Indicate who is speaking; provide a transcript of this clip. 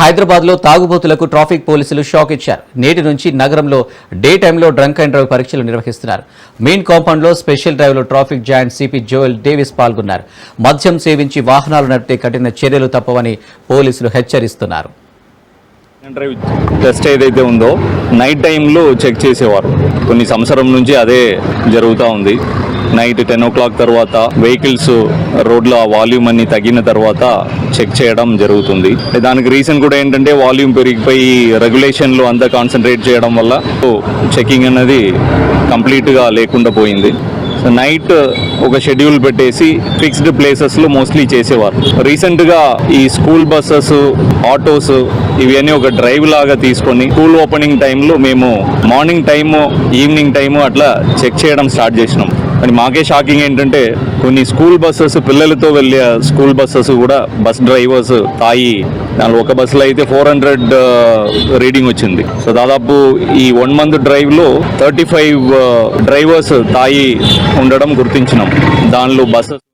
Speaker 1: హైదరాబాద్లో తాగుబోతులకు ట్రాఫిక్ పోలీసులు షాక్ ఇచ్చారు. నేటి నుంచి నగరంలో డే టైంలో డ్రంక్ అండ్ డ్రైవ్ పరీక్షలు నిర్వహిస్తున్నారు. మెయిన్ కాంపౌండ్లో స్పెషల్ డ్రైవ్లో traffic joint CP Joel Davis పాల్గొన్నారు. మద్యం సేవించి వాహనాలు నడిపితే కఠిన చర్యలు తప్పవని పోలీసులు హెచ్చరిస్తున్నారు.
Speaker 2: డ్రైవ్ టెస్ట్ ఏదైతే ఉందో నైట్ టైంలో చెక్ చేసేవారు. కొన్ని సంవత్సరం నుంచి అదే జరుగుతూ ఉంది. నైట్ టెన్ ఓ క్లాక్ తర్వాత వెహికల్స్ రోడ్లో వాల్యూమ్ అన్ని తగ్గిన తర్వాత చెక్ చేయడం జరుగుతుంది. దానికి రీజన్ కూడా ఏంటంటే వాల్యూమ్ పెరిగిపోయి రెగ్యులేషన్లు అంతా కాన్సన్ట్రేట్ చేయడం వల్ల చెకింగ్ అనేది కంప్లీట్గా లేకుండా పోయింది. సో నైట్ ఒక షెడ్యూల్ పెట్టేసి ఫిక్స్డ్ ప్లేసెస్లో మోస్ట్లీ చేసేవారు. రీసెంట్గా ఈ స్కూల్ బస్సెస్ ఆటోస్ ఇవన్నీ ఒక డ్రైవ్ లాగా తీసుకొని స్కూల్ ఓపెనింగ్ టైంలో మేము మార్నింగ్ టైము ఈవినింగ్ టైము అట్లా చెక్ చేయడం స్టార్ట్ చేసినాం. అని మాకే షాకింగ్ ఏంటంటే కొన్ని స్కూల్ బస్సెస్ పిల్లలతో వెళ్ళే స్కూల్ బస్సెస్ కూడా బస్ డ్రైవర్స్ తాయి దానిలో ఒక బస్సులో అయితే ఫోర్ హండ్రెడ్ రీడింగ్ వచ్చింది. సో దాదాపు ఈ వన్ మంత్ డ్రైవ్లో థర్టీ ఫైవ్ డ్రైవర్స్ తాయి ఉండడం గుర్తించినాం. దానిలో బస్సెస్